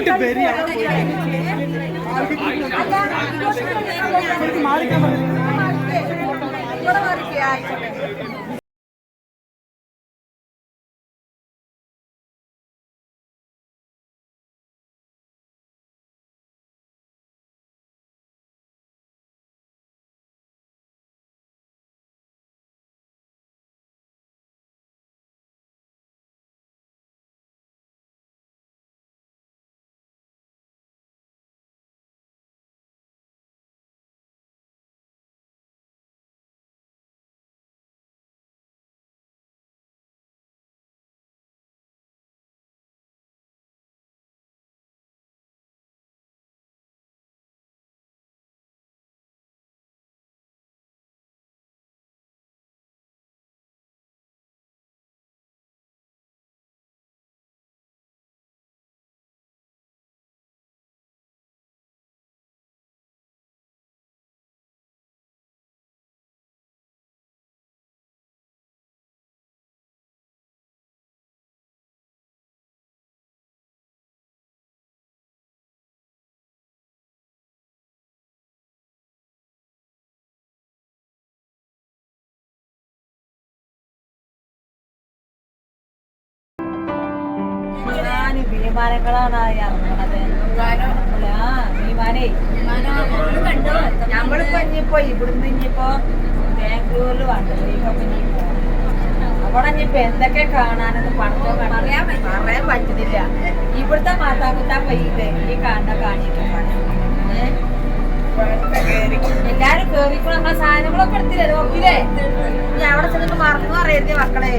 എന്നിട്ട് വരിക. ഞാൻ വിമാനങ്ങളാണ് ഇറങ്ങണത്. അല്ല? വിമാനേ. നമ്മളിപ്പോ ഇനിയിപ്പോ ഇവിടുന്ന് ഇനിയിപ്പോ ബാംഗ്ലൂരിൽ പോണം. അവിടെ ഇനിയിപ്പോ എന്തൊക്കെ കാണാനെന്ന് പണ്ടോ പറയാൻ പറയാൻ പറ്റുന്നില്ല. ഇവിടുത്തെ മാതാപിതാ പയ്യത് ഈ കാണുന്ന കാണിക്കും എല്ലാരും കേറിക്കോ. നമ്മളെ സാധനങ്ങളൊക്കെ എടുത്തില്ലേ? നോക്കില്ലേ? ഇനി അവിടെ ചെന്നിട്ട് മറന്നു അറിയരുതേ മക്കളെ.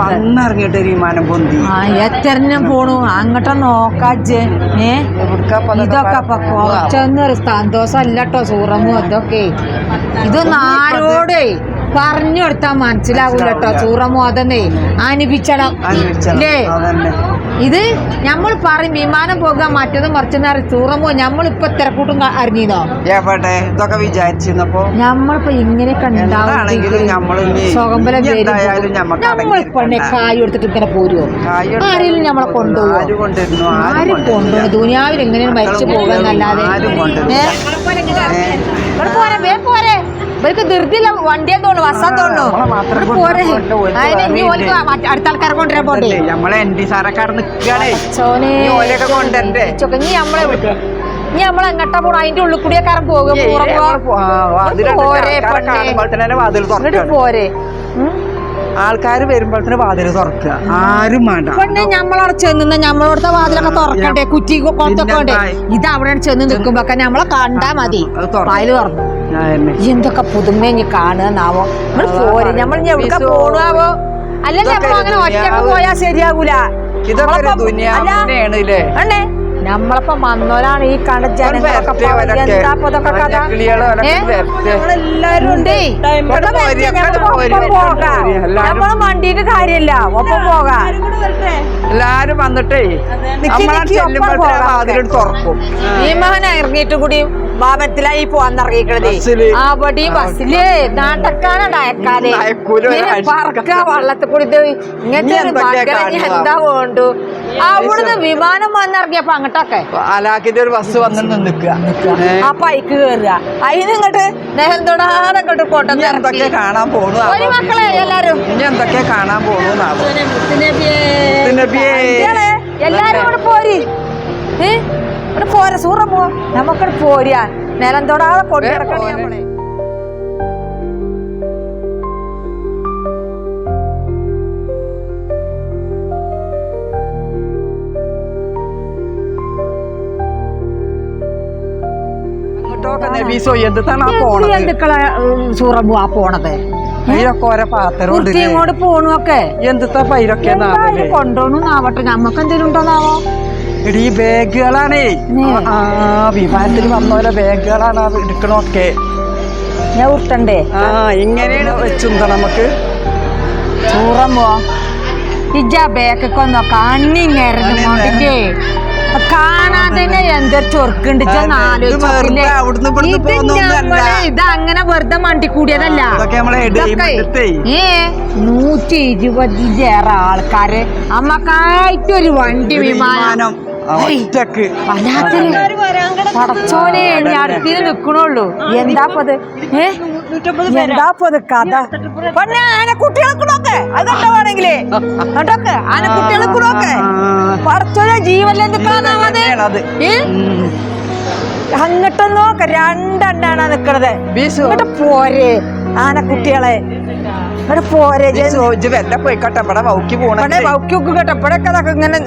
വന്നിറങ്ങിയിട്ട് ഒരു വിമാനം പൊന്തി. ആ എത്തരഞ്ഞും പോണു? അങ്ങോട്ട് നോക്കാജ് ഏ? അതൊക്കെ ഇതൊക്കെ ഇപ്പൊ കുറച്ചൊന്നും ഒരു സന്തോഷം അല്ലട്ടോ സൂറമു ഇതൊക്കെ ഇതൊന്നും ആരോടേ പറഞ്ഞു കൊടുത്താൽ മനസ്സിലാവൂലട്ടോ സൂറമു അതെന്നേ. അനുഭവിച്ചണം. അനുഭവിച്ചണം. ഇത് നമ്മൾ പറയും വിമാനം പോകാൻ മറ്റത് മറിച്ചെന്ന് ചൂറമോ? നമ്മളിപ്പൊ തിരക്കൂട്ടും അറിഞ്ഞിരുന്നോ? എവിടെ? ഇതൊക്കെ വിചാരിച്ചിരുന്നപ്പോ നമ്മളിപ്പോ ഇങ്ങനെയൊക്കെ. കായ് എടുത്തിട്ട് ഇങ്ങനെ കണ്ടാവും ആരെങ്കിലും നമ്മളെ കൊണ്ടുപോകും ആരും. കൊണ്ടുപോകും ദുനിയാവിൽ എങ്ങനെയാണ് മരിച്ചു പോകുന്നല്ലാതെ പോരെ വേ പോരെ ഇവർക്ക് ധൃതിയില്ല വണ്ടിയെ തോന്നുന്നു ബസ്സാൻ തോന്നുന്നു പോരെ അടുത്ത ആൾക്കാരെ കൊണ്ടുവരാൻ പോണ്ടേ നമ്മളെ എൻ ഡി സാറൊക്കെ അവിടെ നിൽക്കുകയാണേ ഓലയൊക്കെ കൊണ്ടുവരണ്ടേ? നമ്മളെ വിട്ടു ഇനി നമ്മൾ എങ്ങട്ടാ പോണ അതിന്റെ ഉള്ളിൽ കൂടിയേക്കാരൻ പോകും ഏയ്, ആ, വാതിൽ പോരെ പോരെ? ആൾക്കാർ വരുമ്പോഴത്തേന് വാതിൽ തുറക്കുക. ആരും വേണ്ട. പെണ്ണെ ഞമ്മളവിടെ ചെന്ന് ഞമ്മളോടത്തെ വാതിലൊക്കെ തുറക്കണ്ടേ? കുറ്റി കൊളത്തൊക്കെ ഉണ്ട് ഇത് അവിടെ ചെന്ന് നിൽക്കുമ്പോ നമ്മളെ കണ്ടാ മതി. അത് തുറന്നു. എന്തൊക്കെ പുതുമ ഇനി കാണുന്നാവോ നമ്മൾ പോരെ. നമ്മൾ ഇനി എവിടെ പോണാവോ? അല്ലല്ലേ നമ്മൾ അങ്ങനെ ഒറ്റ പോയാ ശരിയാകൂല ഇതൊക്കെ ദുനിയാവിനെയാണ് അണ്ണേ. നമ്മളിപ്പോ വന്നോരാണ് ഈ കണ്ട നമ്മൾ വണ്ടിയിട്ട് കാര്യമില്ല. ഒപ്പം പോകാം. എല്ലാരും വന്നിട്ടേ. നമ്മളെ തുറക്കും വിമാനം ഇറങ്ങിയിട്ട് കൂടി വാഹനത്തിലായി പോവാൻ ഇറങ്ങിക്കണതേ ബസ്സിൽ നാട്ടക്കാനാണ് അയക്കാതെ. പറക്ക വള്ളത്തിൽ കൂടി ഇങ്ങനത്തെ ഒരു എന്താ വേണ്ടു അവിടുന്ന് വിമാനം വന്നിറങ്ങിയപ്പോ അങ്ങോട്ടൊക്കെ. അലാക്കിന്റെ ഒരു ബസ് വന്ന് നിൽക്കുക. ആ പൈക്ക് കയറുക അതിന് ഇങ്ങോട്ട് നെഹന്തോടാതെ ഇങ്ങോട്ട് കൊണ്ടുവന്ന് എന്തൊക്കെ കാണാൻ പോണു ഒരു മക്കളെ എല്ലാരും. ഇനി എന്തൊക്കെ കാണാൻ പോണു എല്ലാരും കൂടെ പോരി. ഏ? ഇവിടെ സൂറ പോ നമുക്കിവിടെ പോരാ നിലം തൊടാതെ കൊണ്ടിറക്കണേ പോരെ. നമ്മളെ. ആ പോണത്? ഇങ്ങോട്ട് പൈരൊക്കെ എന്തായാലും കൊണ്ടോണെന്നാവട്ടെ നമ്മക്ക് എന്തെങ്കിലും ഉണ്ടോന്നാവോ ഈ ബാഗുകളാണേ. ആ വിമാനത്തിൽ വന്നോലെ ബാഗുകളാണ് എടുക്കണൊക്കെ ഞാൻ ഉരുട്ടണ്ടേ? ആ ഇങ്ങനെയാണ് വെച്ചുണ്ടോ നമുക്ക്. സൂറമോ ഇജ്ജ ബേക്കൊക്കെ ഒന്ന് കണ്ണി കാണാൻ തന്നെ എന്തൊരു ഇത് ഇത് അങ്ങനെ വെറുതെ മണ്ടി കൂടിയതല്ല. ഏ നൂറ്റി ഇരുപതിലേറെ ആൾക്കാര്. അമ്മക്കായിട്ടൊരു വണ്ടി വിമാനം. ഒറ്റയ്ക്ക്. പടച്ചോനെ അടുത്തിന് നിക്കണുള്ളൂ എന്താപ്പത് എന്താപ്പത് കഥ? പൊന്നെ ആന കുട്ടികൾക്ക് നോക്ക് അതൊക്കെ വേണമെങ്കിലേ കേട്ടോക്ക് ആന കുട്ടികൾക്ക് നോക്ക് പടച്ചോനെ ജീവനിൽ നിക്കണത് അങ്ങോട്ടൊന്നോക്കെ രണ്ടെണ്ണാണ് നിക്കണത്. ഇങ്ങോട്ട് പോരെ ആനക്കുട്ടികളെ. ഇങ്ങോട്ട് പോരെ ജെ- ഇജ്ജ് പോയി പോയിക്കോട്ടെ ഇവിടെ വൗക്കി ഇവിടെ പോണേ വൗക്കൊക്കെ കേട്ടോ. ഇവിടെയൊക്കെ അതൊക്കെ ഇങ്ങനെ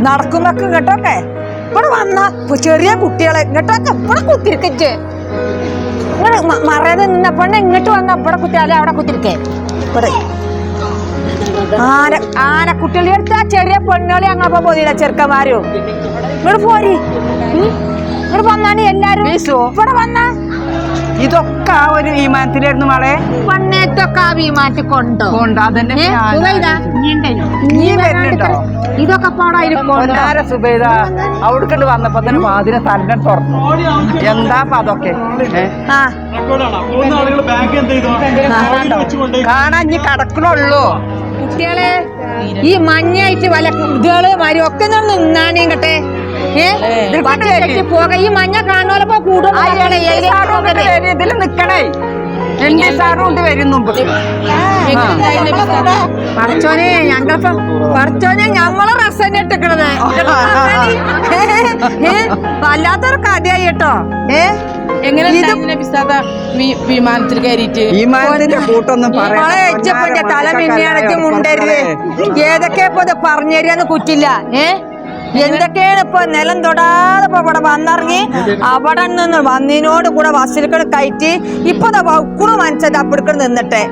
നടക്കുന്നൊക്കെ കേട്ടോക്കെ ഇവിടെ വന്ന ചെറിയ കുട്ടികളെ. ഇങ്ങോട്ടൊക്കെ ഇവിടെ കുത്തിരിക്കച്ച് ഇവിടെ മറയത് നിന്നപ്പോണ്ട് ഇങ്ങോട്ട് വന്ന ഇവിടെ കുത്തിയാലേ അവിടെ കുത്തിരിക്കേ. ഇവിടെ. ആന ആനക്കുട്ടികളെ എടുത്ത് ആ ചെറിയ പെണ്ണുകളെ അങ്ങനെ പോയില്ല ചെറുക്കന്മാരും. ഇവിടെ പോരി. ഇവിടെ വന്നാണ് എല്ലാരും. ഇവിടെ വന്ന ഇതൊക്കെ ആ ഒരു വിമാനത്തിലായിരുന്നു മാളെ. പണ്ണേത്തൊക്കെ ആ വിമാനത്തിൽ കൊണ്ടോ? കൊണ്ടോ അതന്നെ ഇതൊക്കെ പാടായി സുബേദ അവിടെ സുബൈദ അവിടേക്കണ്ട് വന്നപ്പോ തന്നെ വാതിനെ തന്നെ തുറന്നു. എന്താ അതൊക്കെ? കാണാൻ ഇനി കടക്കണുള്ളൂ. കുട്ടികളെ ഈ മഞ്ഞായിട്ട് വല ഇതുകൾ മാരി ഒക്കെ ഒന്ന് നിന്നാണേ കട്ടെ ഏ? വണ്ടിയിലേക്ക് പോക. ഈ മഞ്ഞ കാണുമല്ലോ ഇതിൽ നിക്കണേ. എന്റെ സാറും ഉണ്ട് വരും മുമ്പ്. പറച്ചോനെ ഞങ്ങൾക്ക് പറച്ചോനെ ഞമ്മൾ റസന്നെ ഇട്ടിക്കണത്. വല്ലാത്തൊരു കഥയായി കേട്ടോ. ഏ? എങ്ങനെ വിമാനത്തിൽ കയറിയിട്ട്. വിമാനത്തിന്റെ കൂട്ടൊന്നും തല മിന്നിയടച്ച് മുണ്ടരുത്. ഏതൊക്കെ ഇപ്പൊ ഇത് പറഞ്ഞു തരാന്ന് കുറ്റില്ല. ഏ? എന്തൊക്കെയാണ് ഇപ്പൊ നിലം തൊടാതെ ഇപ്പൊ ഇവിടെ വന്നിറങ്ങി? അവിടെ നിന്ന് വന്നതിനോട് കൂടെ ബസ്സിലേക്കട് കയറ്റി ഇപ്പൊ വക്കുണു മനസ്സത് അപ്പിടിക്കട് നിന്നിട്ടെ.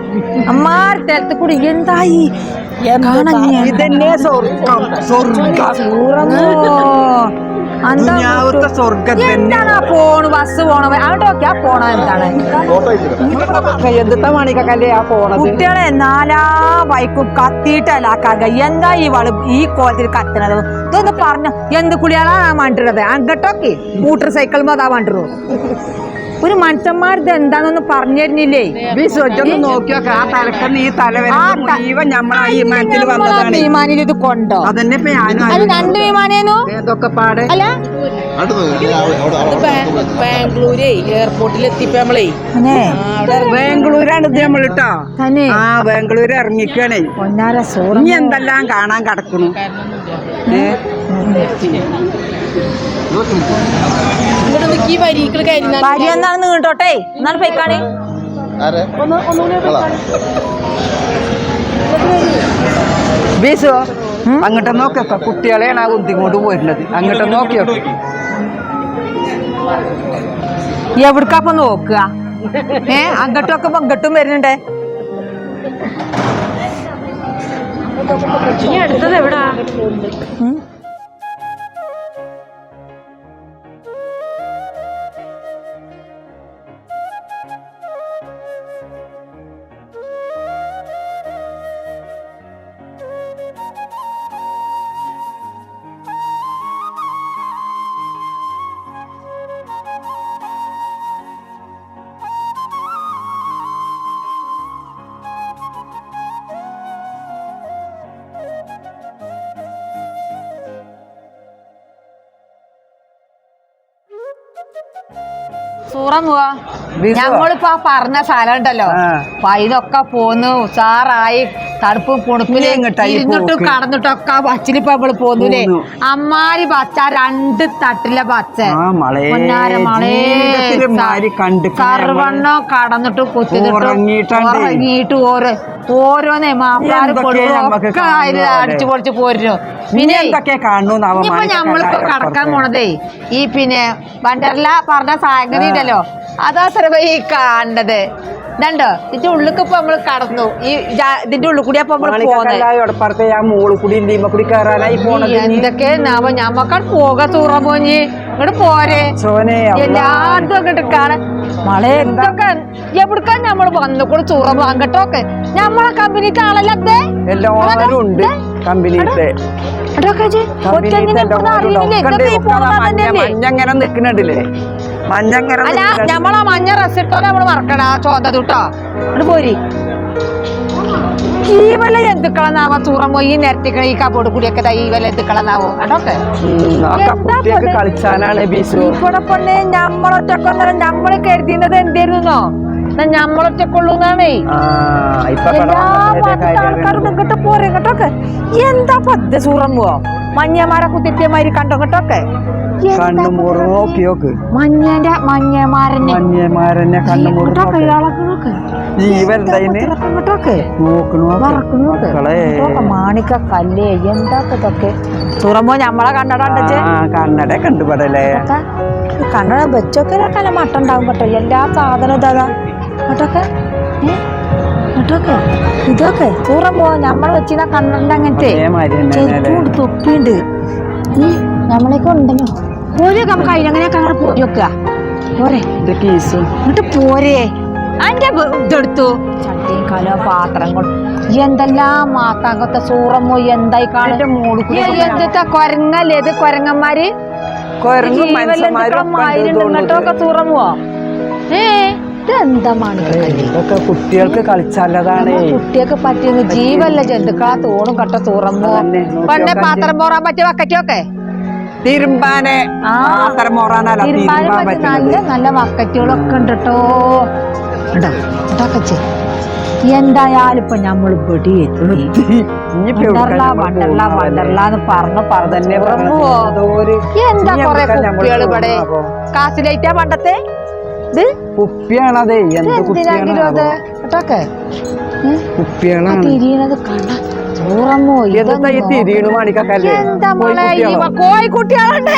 അമ്മാർ തലത്തിൽ കൂടി എന്തായി? ഇതന്നെ സ്വർഗം. സ്വർഗം. എന്താണ് പോണ് ബസ് പോണ അവിടെ ആ പോണ? എന്താണ് എന്തിട്ടാ മണിക്കല്ലേ ആ പോണത് കുട്ടികളെ നാലാ ബൈക്കും കത്തിയിട്ടല്ലാക്കാക കക എന്താ ഈ വൾ ഈ കോലത്തിൽ കത്തണത്? ഇതൊന്ന് പറഞ്ഞു. എന്ത് കുളിയാളാ വണ്ടിടത് അങ്ങോട്ടൊക്കെ. മോട്ടോർ സൈക്കിൾ അതാ വണ്ടിടൂ ഒരു മനുഷ്യന്മാരിത് എന്താണെന്ന് പറഞ്ഞിരുന്നില്ലേ നോക്കിയൊക്കെ ആ തലക്കന്ന് ഈ തല വരെ ആ ത- നമ്മളെ ഈ വിമാനത്തിൽ വന്നതാണ്. വിമാനിൽ ഇത് കൊണ്ടോ? അതന്നെ ഇപ്പൊ ഞാനും അത് രണ്ട് വിമാനേനു ഏതൊക്കെ പാടെ. അല്ല? ബാംഗ്ലൂരേ എയർപോർട്ടിൽ എത്തിയപ്പോ നമ്മളേ ബാംഗ്ലൂരാണ് ഇത് നമ്മൾ കേട്ടോ ആ ബാംഗ്ലൂർ ഇറങ്ങിക്കണേ. പൊന്നാര സൂറ എന്തെല്ലാം കാണാൻ കിടക്കണു? ഭാര്യ എന്നാണ് നീണ്ടോട്ടെ? എന്നാണ് പൈക്കാണേ ബീസോ അങ്ങോട്ട് നോക്കിയൊക്കെ. കുട്ടികളെയാണ് ആ ഉന്തിങ്ങോട്ട് പോയിരുന്നത്. അങ്ങോട്ട് നോക്കിയൊക്കെ. എവിടക്കപ്പൊ നോക്കുക? ഏ അങ്ങോട്ടൊക്കെ പങ്കട്ടും വരുന്നുണ്ടേ. ഇനി അടുത്തത് എവിടാ? ഉം? സൂറം പോവാ ഞങ്ങളിപ്പോ ആ പറഞ്ഞ സ്ഥലം ഉണ്ടല്ലോ. അപ്പൊ അതിലൊക്കെ പോന്ന് ഉഷാറായി തണുപ്പും പുണുപ്പിൽ ഇരുന്നിട്ടും? കടന്നിട്ടൊക്കെ ബസ്സിലിപ്പോ നമ്മൾ പോന്നൂലേ? പോന്നു. അമ്മാരി ബച്ച രണ്ട് തട്ടിലെ ബച്ച സർവണ്ണോ കടന്നിട്ട് ഉറങ്ങിയിട്ടുണ്ട്. ഉറങ്ങിയിട്ട് ഓരോ ഓരോന്നേ മാപ്പിളാര് അടിച്ചു പൊളിച്ച് പോരുന്നു. പിന്നെ ഇപ്പൊ ഞമ്മളിപ്പോ നമ്മളിപ്പോ കടക്കാൻ പോണതേ. ഈ പിന്നെ വണ്ടർല പറഞ്ഞ സാഗതി ഉണ്ടല്ലോ. അതാ സർവ ഈ കാണുന്നത് ഇതുണ്ടോ ഇതിന്റെ ഉള്ളിക്ക് ഇപ്പൊ നമ്മൾ കടന്നു ഈ ജാ- ഇതിന്റെ ഉള്ളിൽ കൂടി അപ്പൊ നമ്മൾ മോൾ കൂടി ഇന്ത്യമ്മ കൂടി കയറാനായി പോണത് ഇനി. എന്തൊക്കെ നാമ ഞമ്മക്കാണ് പോക തൂറ പോഞ്ഞി ഇങ്ങോട്ട് പോരെ സോനെ അള്ളാ. എല്ലായിടത്തും അങ്ങോട്ട് കാണാൻ മളെ എന്തൊക്കെ എവിടുക്കാൻ നമ്മൾ വന്നുകൂടെ ചൂറ അങ്ങോട്ടൊക്കെ നമ്മളെ കമ്പനിക്ക് ആളല്ലേ എല്ലാവരും ഉണ്ട് ഈ പോണത് തന്നെയല്ലേ? മഞ്ഞങ്ങനെ നിക്കണില്ലേ മഞ്ഞങ്ങനെ അല്ല നമ്മളെ മഞ്ഞ റെസിട്ടോ നമ്മൾ മറക്കണ അത് പോരി. ഈ വല്ല എന്തുക്കളെന്നാവോ ചൂറം പോയി ഈ നിരത്തിക്കണ ഈ കബോർഡ് കൂടിയൊക്കെ ഈ വല്ല എന്തുക്കളെന്നാവോ അതൊക്കെ ആ? കളിച്ചാനാണ് ഇവിടെ പെണ്ണെ നമ്മൾ കരുതിയത് എന്തായിരുന്നോ ഇപ്പൊ എല്ലാ ഭാഗത്തെ ആൾക്കാരും ഇങ്ങോട്ട് പോരെ ഇങ്ങോട്ടൊക്കെ. എന്താ പദ്ധ സൂറമ്പോ മഞ്ഞമാരെ കുത്തിത്തിയമാര് കണ്ടോ ഇങ്ങോട്ടൊക്കെ? മഞ്ഞന്റെ മഞ്ഞമാരനെ ഇയാളൊക്കെ. മാണിക്ക കല്ലേ എന്താ തുറമ്പോ ഞമ്മളെ കണ്ണടണ്ടേ ആ കണ്ണട വെച്ചൊക്കെ കല മട്ട ഉണ്ടാവും കേട്ടോ. എല്ലാ സാധനവും ഇതാ. കേട്ടൊക്കെ ഇതൊക്കെ? പോവാ നമ്മൾ വെച്ചിരുന്ന കണ്ണട അങ്ങനത്തെ തൊപ്പിയുണ്ട്. നമ്മളൊക്കെ ഉണ്ടല്ലോ. പോരെ നമുക്ക് അതിനങ്ങനെയൊക്കെ അങ്ങനെ പോയി വെക്കുക പോരെ. എന്നിട്ട് പോരെ. അന്റെ ഇതെടുത്തു. ചട്ടിയും കലോ പാത്രങ്ങൾ എന്തെല്ലാം മാത്താങ്കത്തെ സൂറമോ എന്തായി അതിന്റെ എന്തത്തെ കൊരങ്ങല്ലേ ഇത് കൊരങ്ങന്മാര്? കൊരങ്ങും മനുഷ്യന്മാരും. ഇങ്ങോട്ടൊക്കെ സൂറമോ ഏ? ഇതെന്താ മാണിക്കല്ലേ ഇതൊക്കെ. കുട്ടികൾക്ക് കളിച്ചാലതാണ് കുട്ടികൾക്ക് പറ്റിയത് ജീവല്ല ജന്തുക്കളാ തോണും കട്ട നോക്കി പണ്ടേ പാത്രം പോറാൻ പറ്റിയ വക്കറ്റൊക്കെ? തിരുമ്പാനെ. പാത്രം തിരുമ്പാൻ പറ്റിയ നല്ല നല്ല വക്കറ്റുകളൊക്കെ ഉണ്ട് കേട്ടോ എന്തായാലും ഇപ്പൊ നമ്മൾ ഇവിടെ എത്തി. വണ്ടർല വണ്ടർല വണ്ടർല എന്ന് പറഞ്ഞു പറഞ്ഞു. എന്താ കൊറേ കുട്ടികൾ ഇവിടെ? കാസിലേറ്റാ പണ്ടത്തെ? ഇത്? കുപ്പിയാണതേ എന്ത് കുപ്പിയാണ് തിരിയണത് കണ്ട. ചോറമ്മോ എന്താ ഈ തിരിയണു മാണിക്കല്ലേ കോഴിക്കുട്ടികളുണ്ട്.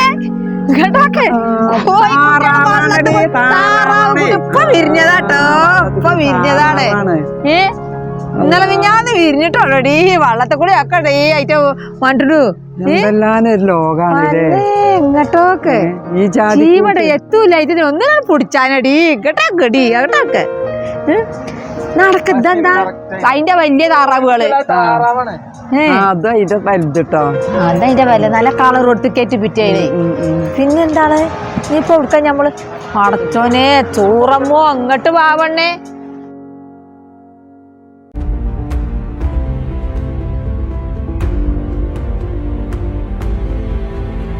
ഇപ്പൊ വിരിഞ്ഞതാട്ടോ ഇപ്പൊ വിരിഞ്ഞതാണ്. ഏ? ഇന്നലെ മിഞ്ഞാന്ന് വിരിഞ്ഞിട്ടുള്ളൂടി വള്ളത്തെ കൂടെ ഒക്കെ ഈ ഐറ്റം വണ്ടിട്ടു ഇങ്ങോട്ടോക്കെ. ഈ ജീവടെ എത്തൂല ഇതിനെ. ഒന്നും പിടിച്ചാനടി. ഇങ്ങോട്ടൊക്കെടി അങ്ങോട്ടൊക്കെ നടക്കെന്താ അതിന്റെ വലിയ താറാവുകൾ. ഏ? ആ, അത് ഇത് വലുതിട്ടോ. അതതിന്റെ വില നല്ല കളർ കൊടുത്ത് കയറ്റി പിറ്റേന്. പിന്നെന്താണ്? ഇപ്പൊ കൊടുക്കാൻ നമ്മൾ പടച്ചോനെ ചോറമ്മോ അങ്ങോട്ട് പാവണ്ണേ